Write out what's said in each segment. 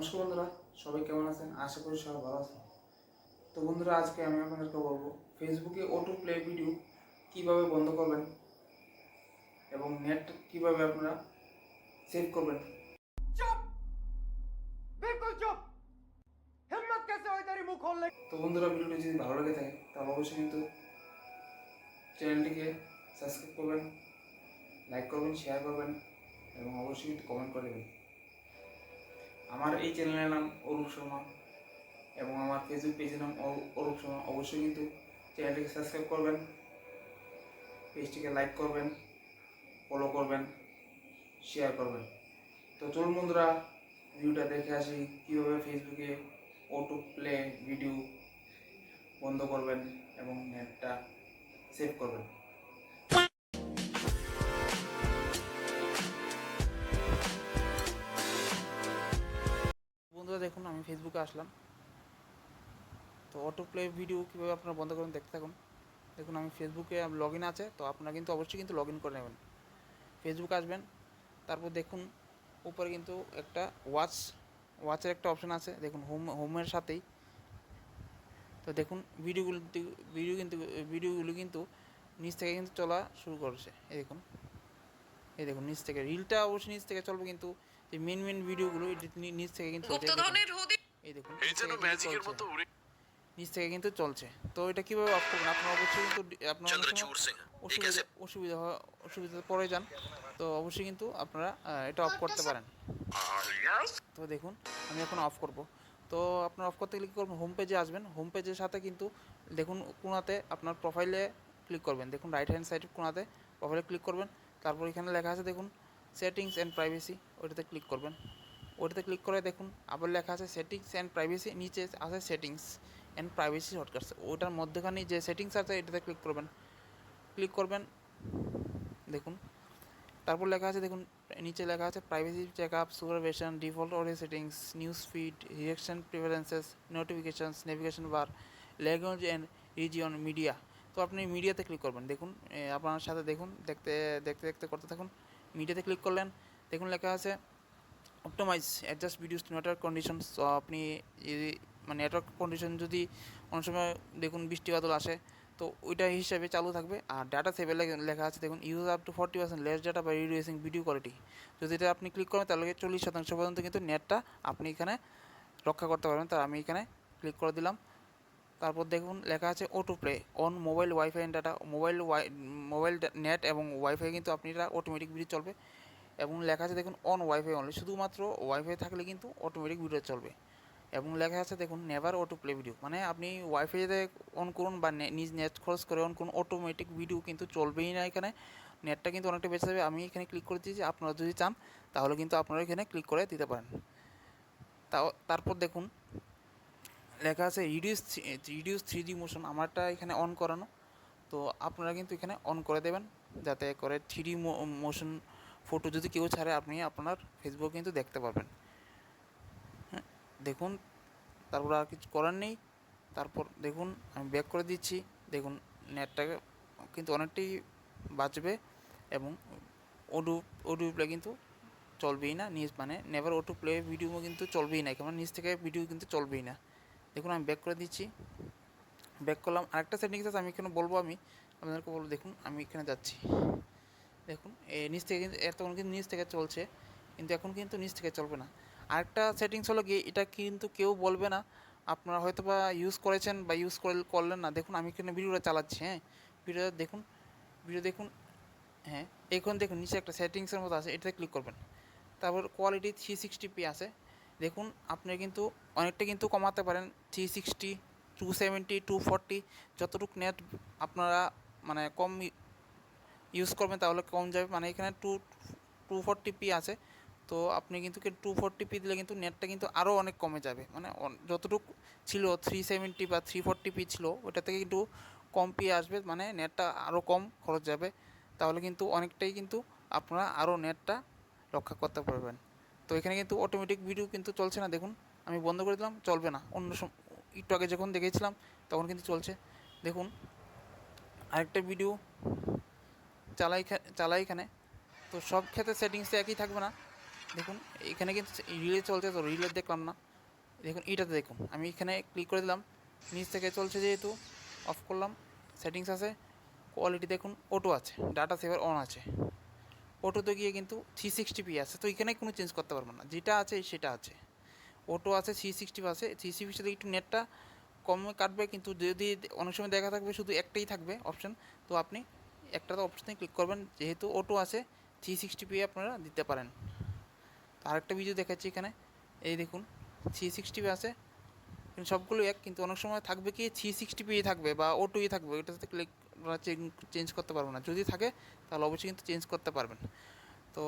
নমস্কার বন্ধুরা সবাই কেমন আছেন? আশা করি সবাই ভালো আছেন। তো বন্ধুরা আজকে আমি আপনাদেরকে বলব ফেসবুকে অটো প্লে ভিডিও কীভাবে বন্ধ করবেন এবং নেট কীভাবে আপনারা সেভ করবেন। তো বন্ধুরা ভিডিওটি যদি ভালো লেগে থাকে তাহলে অবশ্যই কিন্তু চ্যানেলটিকে সাবস্ক্রাইব করবেন লাইক করবেন শেয়ার করবেন এবং অবশ্যই কিন্তু কমেন্ট করে দেবেন। আমার এই চ্যানেলের নাম অরূপ শর্মা এবং আমার ফেসবুক পেজের নাম অরূপ শর্মা। অবশ্যই কিন্তু চ্যানেলটিকে সাবস্ক্রাইব করবেন পেজটিকে লাইক করবেন ফলো করবেন শেয়ার করবেন। তো চলুন বন্ধুরা ভিডিওটা দেখে আসি, কীভাবে ফেসবুকে অটো প্লে ভিডিও বন্ধ করবেন এবং নেটটা সেভ করবেন। দেখুন, আমি ফেসবুকে আসলাম। তো অটো প্লে ভিডিও কীভাবে আপনারা বন্ধ করবেন দেখতে থাকুন। দেখুন, আমি ফেসবুকে লগ ইন আছে, তো আপনারা কিন্তু অবশ্যই কিন্তু লগ ইন করে নেবেন। ফেসবুক আসবেন, তারপর দেখুন, উপরে কিন্তু একটা ওয়াচ ওয়াচের একটা অপশন আছে। দেখুন হোম হোমের সাথেই। তো দেখুন ভিডিওগুলো ভিডিও কিন্তু ভিডিওগুলো কিন্তু নিচ থেকে কিন্তু চলা শুরু করছে। এই দেখুন এই দেখুন, নিচ থেকে। রিলটা অবশ্যই নিচ থেকে চলবে কিন্তু যে মেন মেন ভিডিওগুলো নিচ থেকে কিন্তু এই দেখুন। এই নিচ যেন থেকে কিন্তু ম্যাজিকের চলছে। মতো উড়ে নিচ থেকে কিন্তু চলছে। তো এটা কীভাবে অফ করবেন? আপনার অবশ্যই কিন্তু আপনার অসুবিধা অসুবিধা হয় অসুবিধাতে পড়ে যান। তো অবশ্যই কিন্তু আপনারা এটা অফ করতে পারেন। তো দেখুন আমি এখন অফ করব। তো আপনার অফ করতে ক্লিক করবেন? হোম পেজে আসবেন। হোম পেজের সাথে কিন্তু দেখুন কোনাতে আপনার প্রোফাইলে ক্লিক করবেন। দেখুন রাইট হ্যান্ড সাইড কোনাতে প্রোফাইলে ক্লিক করবেন। তারপর এখানে লেখা আছে দেখুন সেটিংস অ্যান্ড প্রাইভেসি ওইটাতে ক্লিক করবেন। ওইটাতে ক্লিক করে দেখুন, আবার লেখা আছে সেটিংস অ্যান্ড প্রাইভেসি নিচে আছে সেটিংস অ্যান্ড প্রাইভেসি শর্টকাটস ওটার মধ্যখানে যে সেটিংস আছে, এটাতে ক্লিক করবেন। ক্লিক করবেন, দেখুন। তারপর লেখা আছে, দেখুন, নিচে লেখা আছে privacy check up supervision default audio settings news feed reaction preferences notifications navigation bar language and region media তো আপনি মিডিয়াতে ক্লিক করবেন। দেখুন আপনার সাথে দেখুন, দেখতে দেখতে দেখতে করতে থাকুন। মিডিয়াতে ক্লিক করলেন, দেখুন লেখা আছে optimize adjust videos network condition তো আপনি যদি মানে নেটওয়ার্ক কন্ডিশন যদি অনেক সময় দেখুন বৃষ্টি বাদল আসে, তো ওইটা হিসাবে চালু থাকবে। আর ডাটা সেভে লেখা আছে, দেখুন use up to forty percent less data বা রিডিউসিং ভিডিও কোয়ালিটি যদি এটা আপনি ক্লিক করেন, তাহলে চল্লিশ শতাংশ পর্যন্ত কিন্তু নেটটা আপনি এখানে রক্ষা করতে পারবেন। তো আমি এখানে ক্লিক করে দিলাম। তারপর দেখুন লেখা আছে auto play on mobile wifi data mobile wi mobile net এবং ওয়াইফাই কিন্তু আপনি এটা অটোমেটিক ভিডিও চলবে এবং লেখা আছে দেখুন অন ওয়াইফাই অনলি শুধুমাত্র ওয়াইফাই থাকলে কিন্তু অটোমেটিক ভিডিও চলবে এবং লেখা আছে দেখুন নেভার অটো প্লে ভিডিও মানে আপনি ওয়াইফাই ওয়াইফাইতে অন করুন বা নিজ নেট খরচ করে অন করুন অটোমেটিক ভিডিও কিন্তু চলবেই না এখানে নেটটা কিন্তু অনেকটা বেঁচে যাবে, আমি এখানে ক্লিক করে দিয়েছি আপনারা যদি চান তাহলে কিন্তু আপনারা এখানে ক্লিক করে দিতে পারেন। তাও, তারপর দেখুন লেখা আছে reduce reduce three D motion আমারটা এখানে অন করানো। তো আপনারা কিন্তু এখানে অন করে দেবেন, যাতে করে থ্রি ডি মোশন ফটো যদি কেউ ছাড়ে, আপনি আপনার ফেসবুক কিন্তু দেখতে পারবেন। হ্যাঁ দেখুন, তারপর আর কিছু করার নেই। তারপর দেখুন, আমি ব্যাক করে দিচ্ছি। দেখুন নেটটাকে কিন্তু অনেকটাই বাঁচবে এবং অডিও অডিও প্লে কিন্তু চলবেই না। নিজ মানে নেভার অটো প্লে ভিডিও কিন্তু চলবেই না। কেমন নিচ থেকে ভিডিও কিন্তু চলবেই না। দেখুন, আমি ব্যাক করে দিচ্ছি। ব্যাক করলাম। আরেকটা সেটিংস আছে, আমি এখানে বলব আমি। আপনাদেরকে বলব, দেখুন, আমি এখানে যাচ্ছি। দেখুন নিচ থেকে কিন্তু এতক্ষণ কিন্তু নিচ থেকে চলছে, কিন্তু এখন কিন্তু নিচ থেকে চলবে না। আরেকটা সেটিংস হলো গিয়ে, এটা কিন্তু কেউ বলবে না। আপনারা হয়তো বা ইউজ করেছেন বা ইউজ করলেন না। দেখুন, আমি এখানে ভিডিওটা চালাচ্ছি হ্যাঁ? ভিডিও দেখুন ভিডিও দেখুন হ্যাঁ? এখন দেখুন, নিচে একটা সেটিংসের মতো আছে, এটাতে ক্লিক করবেন। তারপর কোয়ালিটি থ্রি সিক্সটি পি আছে। দেখুন, আপনি কিন্তু অনেকটা কিন্তু কমাতে পারেন। Three sixty two seventy two forty যতটুকু নেট আপনারা মানে কম ইউজ করবেন তাহলে কম যাবে। মানে এখানে টু টু ফোরটি পি আছে। তো আপনি কিন্তু টু ফোরটি পি দিলে কিন্তু নেটটা কিন্তু আরও অনেক কমে যাবে। মানে যতটুকু ছিল থ্রি সেভেন্টি বা থ্রি ফোরটি পি ছিল, ওটা থেকে কিন্তু কম পি আসবে। মানে নেটটা আরও কম খরচ যাবে। তাহলে কিন্তু অনেকটাই কিন্তু আপনারা আরও নেটটা রক্ষা করতে পারবেন। তো এখানে কিন্তু অটোমেটিক ভিডিও কিন্তু চলছে না, দেখুন। আমি বন্ধ করে দিলাম, চলবে না। অন্য সম, একটু আগে যখন দেখেছিলাম, তখন কিন্তু চলছে। দেখুন, আরেকটা ভিডিও চালাই চালাই এখানে। তো সব ক্ষেত্রে সেটিংসে একই থাকবে না। দেখুন, এখানে কিন্তু রিলে চলছে, তো রিলে দেখলাম না। দেখুন, এটাতে দেখুন। আমি এখানে ক্লিক করে দিলাম। নিচ থেকে চলছে যেহেতু অফ করলাম। সেটিংস আছে। কোয়ালিটি দেখুন অটো আছে। ডাটা সেভার অন আছে। অটোতে গিয়ে কিন্তু থ্রি সিক্সটি পি আছে, তো এখানে কোনো চেঞ্জ করতে পারব না। যেটা আছে, সেটা আছে। অটো আছে থ্রি সিক্সটি আছে থ্রি সিক্সটিতে একটু নেটটা কমে কাটবে, কিন্তু যদি অনেক সময় দেখা থাকবে, শুধু একটাই থাকবে অপশান তো আপনি একটাতে অপশানে ক্লিক করবেন। যেহেতু অটো আছে থ্রি সিক্সটি পি আপনারা দিতে পারেন। তো আরেকটা ভিডিও দেখাচ্ছি এখানে। এই দেখুন থ্রি সিক্সটি আছে। সবগুলো এক, কিন্তু অনেক সময় থাকবে কি থ্রি সিক্সটি পি থাকবে বা ওটুই থাকবে ওইটাতে ক্লিক চেঞ্জ করতে পারব না। যদি থাকে, তাহলে অবশ্যই কিন্তু চেঞ্জ করতে পারবেন। তো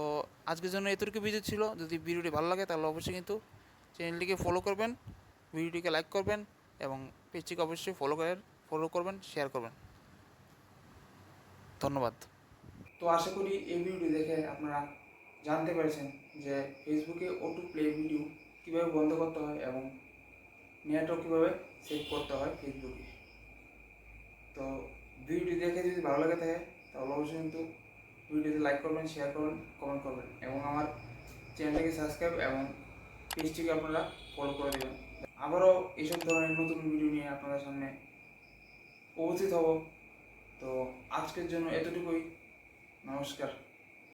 আজকের জন্য এতটুকু ভিডিও ছিল। যদি ভিডিওটি ভালো লাগে, তাহলে অবশ্যই কিন্তু চ্যানেলটিকে ফলো করবেন ভিডিওটিকে লাইক করবেন, এবং পেজটিকে অবশ্যই ফলো করেন ফলো করবেন শেয়ার করবেন। ধন্যবাদ। তো আশা করি এই ভিডিওটি দেখে আপনারা জানতে পেরেছেন যে ফেসবুকে অটো প্লে ভিডিও কীভাবে বন্ধ করতে হয় এবং নেটও কীভাবে সেভ করতে হয় ফেসবুকে তো ভিডিওটি দেখে যদি ভালো লাগে থাকে তাহলে অবশ্যই কিন্তু ভিডিওতে লাইক করবেন শেয়ার করবেন কমেন্ট করবেন এবং আমার চ্যানেলটিকে সাবস্ক্রাইব এবং পেজটিকে আপনারা ফলো করে দেবেন। আবারও এইসব ধরনের নতুন ভিডিও নিয়ে আপনাদের সামনে উপস্থিত হব। তো আজকের জন্য এতটুকুই। নমস্কার।